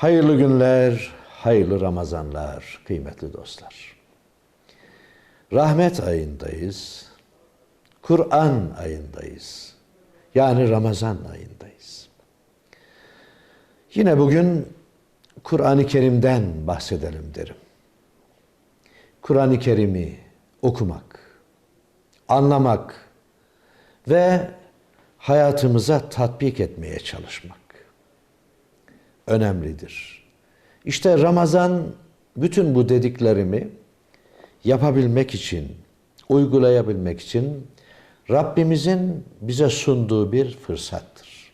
Hayırlı günler, hayırlı Ramazanlar kıymetli dostlar. Rahmet ayındayız. Kur'an ayındayız. Yani Ramazan ayındayız. Yine bugün Kur'an-ı Kerim'den bahsedelim derim. Kur'an-ı Kerim'i okumak, anlamak ve hayatımıza tatbik etmeye çalışmak önemlidir. İşte Ramazan bütün bu dediklerimi yapabilmek için, uygulayabilmek için Rabbimizin bize sunduğu bir fırsattır.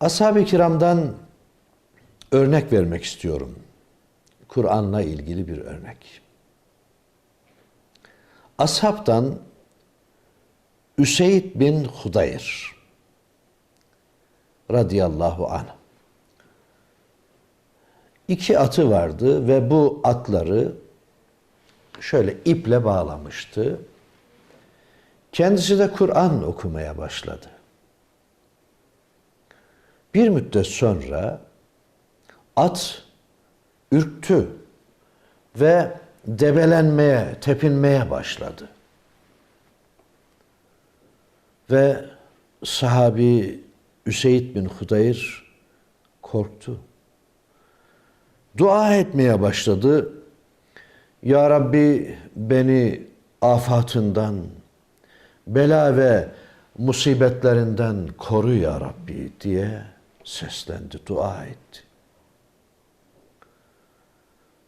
Ashab-ı kiramdan örnek vermek istiyorum. Kur'an'la ilgili bir örnek. Ashabtan Üseyd bin Hudayr radıyallahu anh. İki atı vardı ve bu atları şöyle iple bağlamıştı. Kendisi de Kur'an okumaya başladı. Bir müddet sonra at ürktü ve debelenmeye, tepinmeye başladı. Ve sahabi Üseyd bin Hudayr korktu. Dua etmeye başladı. Ya Rabbi beni afatından, bela ve musibetlerinden koru ya Rabbi diye seslendi, dua etti.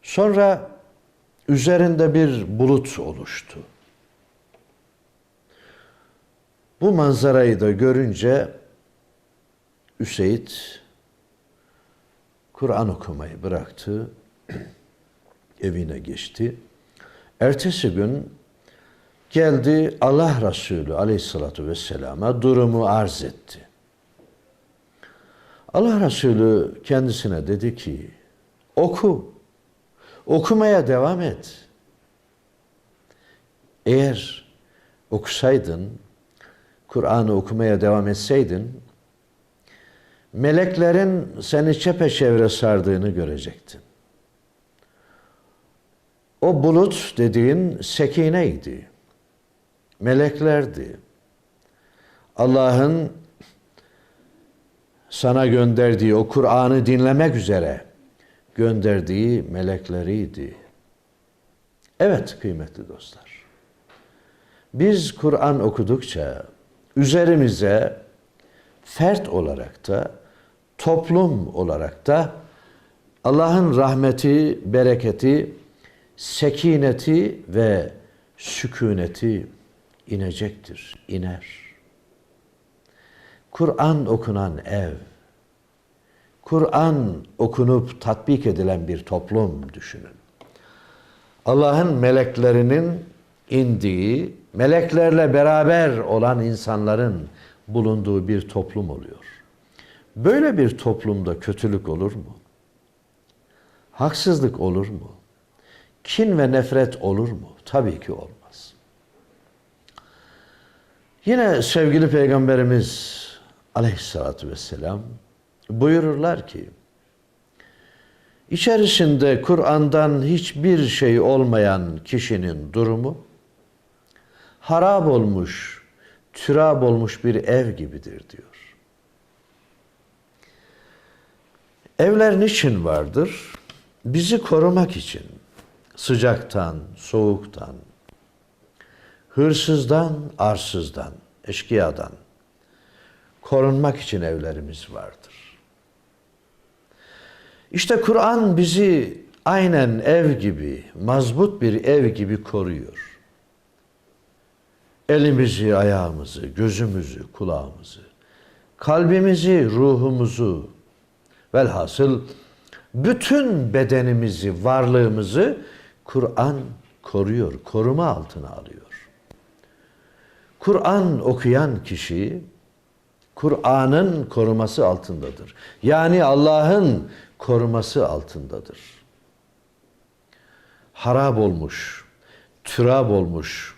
Sonra üzerinde bir bulut oluştu. Bu manzarayı da görünce Üseyd Kur'an okumayı bıraktı, evine geçti. Ertesi gün geldi Allah Resulü aleyhissalatu vesselama durumu arz etti. Allah Resulü kendisine dedi ki, oku, okumaya devam et. Eğer okusaydın, Kur'an'ı okumaya devam etseydin, meleklerin seni çepeçevre sardığını görecektin. O bulut dediğin sekineydi. Meleklerdi. Allah'ın sana gönderdiği o Kur'an'ı dinlemek üzere gönderdiği melekleriydi. Evet kıymetli dostlar. Biz Kur'an okudukça üzerimize fert olarak da toplum olarak da Allah'ın rahmeti, bereketi, sekineti ve sükuneti inecektir, iner. Kur'an okunan ev, Kur'an okunup tatbik edilen bir toplum düşünün. Allah'ın meleklerinin indiği, meleklerle beraber olan insanların bulunduğu bir toplum oluyor. Böyle bir toplumda kötülük olur mu? Haksızlık olur mu? Kin ve nefret olur mu? Tabii ki olmaz. Yine sevgili Peygamberimiz aleyhissalatü vesselam buyururlar ki, içerisinde Kur'an'dan hiçbir şey olmayan kişinin durumu, harap olmuş, türab olmuş bir ev gibidir diyor. Evler niçin vardır? Bizi korumak için. Sıcaktan, soğuktan, hırsızdan, arsızdan, eşkıyadan korunmak için evlerimiz vardır. İşte Kur'an bizi aynen ev gibi, mazbut bir ev gibi koruyor. Elimizi, ayağımızı, gözümüzü, kulağımızı, kalbimizi, ruhumuzu, Velhasıl bütün bedenimizi, varlığımızı Kur'an koruyor, koruma altına alıyor. Kur'an okuyan kişi Kur'an'ın koruması altındadır. Yani Allah'ın koruması altındadır. Harap olmuş, türab olmuş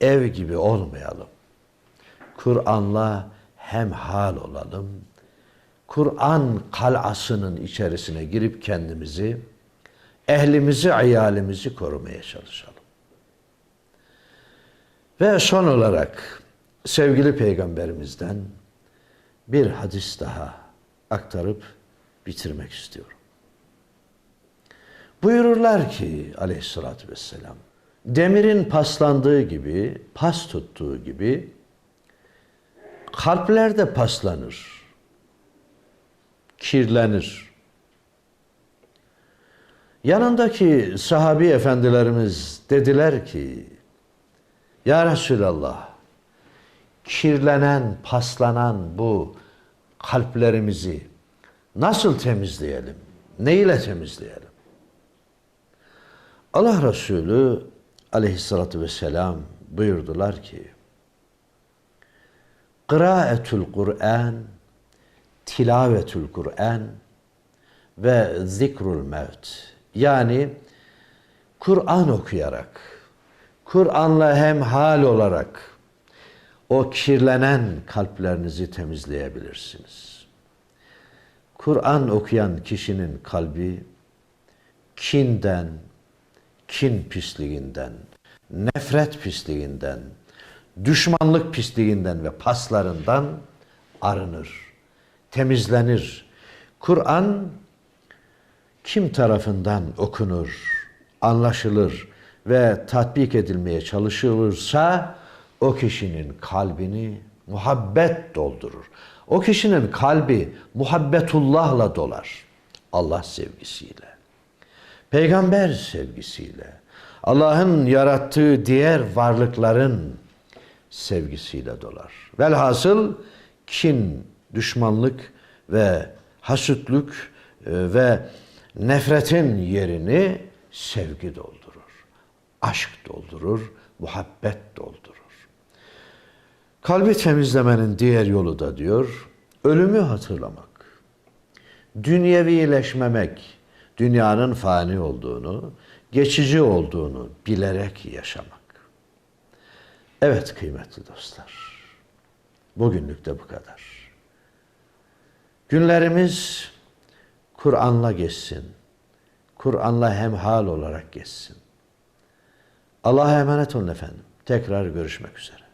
ev gibi olmayalım. Kur'an'la hemhal olalım Kur'an kalasının içerisine girip kendimizi, ehlimizi, iyalimizi korumaya çalışalım. Ve son olarak sevgili peygamberimizden bir hadis daha aktarıp bitirmek istiyorum. Buyururlar ki aleyhissalatü vesselam, demirin paslandığı gibi, pas tuttuğu gibi kalpler de paslanır, kirlenir. Yanındaki sahabi efendilerimiz dediler ki, Ya Resulallah, kirlenen, paslanan bu kalplerimizi nasıl temizleyelim? Ne ile temizleyelim? Allah Resulü aleyhissalatü vesselam buyurdular ki, Kıraetül Kur'an, tilavetül Kur'an ve zikrul mevt. Yani Kur'an okuyarak, Kur'an'la hemhal olarak o kirlenen kalplerinizi temizleyebilirsiniz. Kur'an okuyan kişinin kalbi kinden, kin pisliğinden, nefret pisliğinden, düşmanlık pisliğinden ve paslarından arınır, temizlenir. Kur'an kim tarafından okunur, anlaşılır ve tatbik edilmeye çalışılırsa o kişinin kalbini muhabbet doldurur. O kişinin kalbi muhabbetullahla dolar. Allah sevgisiyle. Peygamber sevgisiyle. Allah'ın yarattığı diğer varlıkların sevgisiyle dolar. Velhasıl kin, düşmanlık ve hasütlük e, ve nefretin yerini sevgi doldurur. Aşk doldurur, muhabbet doldurur. Kalbi temizlemenin diğer yolu da diyor, ölümü hatırlamak. Dünyevileşmemek, dünyanın fani olduğunu, geçici olduğunu bilerek yaşamak. Evet kıymetli dostlar, bugünlük de bu kadar. Günlerimiz Kur'an'la geçsin. Kur'an'la hemhal olarak geçsin. Allah'a emanet olun efendim. Tekrar görüşmek üzere.